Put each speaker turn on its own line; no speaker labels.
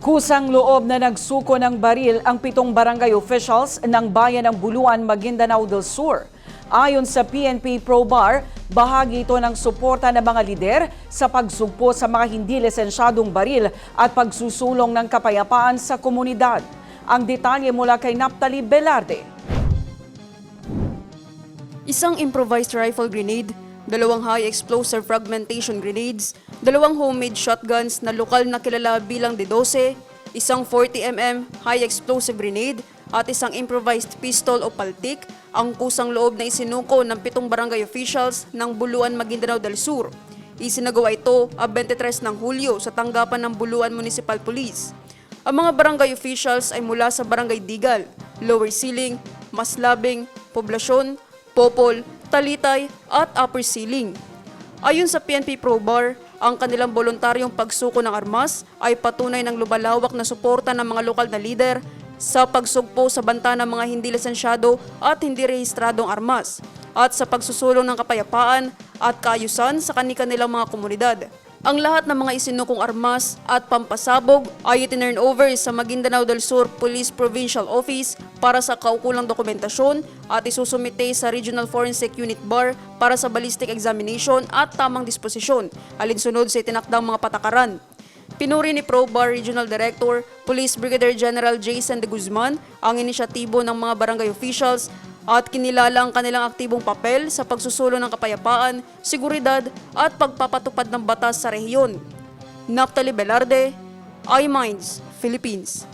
Kusang loob na nagsuko ng baril ang pitong barangay officials ng bayan ng Buluan, Maguindanao del Sur. Ayon sa PNP Pro Bar, bahagi ito ng suporta ng mga lider sa pagsugpo sa mga hindi lisensyadong baril at pagsusulong ng kapayapaan sa komunidad. Ang detalye mula kay Naptali Velarde.
Isang improvised rifle grenade, dalawang high explosive fragmentation grenades, dalawang homemade shotguns na lokal na kilala bilang D12, isang 40mm high explosive grenade at isang improvised pistol o paltik ang kusang loob na isinuko ng pitong barangay officials ng Buluan, Maguindanao del Sur. Isinagawa ito ang 23 ng Hulyo sa tanggapan ng Buluan Municipal Police. Ang mga barangay officials ay mula sa Barangay Digal, Lower Siling, Maslabing, Poblasyon, Popol, Talitay at Upper Siling. Ayon sa PNP Pro Bar, ang kanilang voluntaryong pagsuko ng armas ay patunay ng lubalawak na suporta ng mga lokal na lider sa pagsugpo sa banta ng mga hindi lisensyado at hindi rehistradong armas at sa pagsusulong ng kapayapaan at kaayusan sa kanilang mga komunidad. Ang lahat ng mga isinukong armas at pampasabog ay itinurn over sa Maguindanao del Sur Police Provincial Office para sa kaukulang dokumentasyon at isusumite sa Regional Forensic Unit Bar para sa ballistic examination at tamang disposisyon alinsunod sa itinakdang mga patakaran. Pinuri ni ProBar Regional Director, Police Brigadier General Jason de Guzman ang inisyatibo ng mga barangay officials at kinilala ang kanilang aktibong papel sa pagsusulong ng kapayapaan, seguridad at pagpapatupad ng batas sa rehiyon. Naptali Velarde, iMinds, Philippines.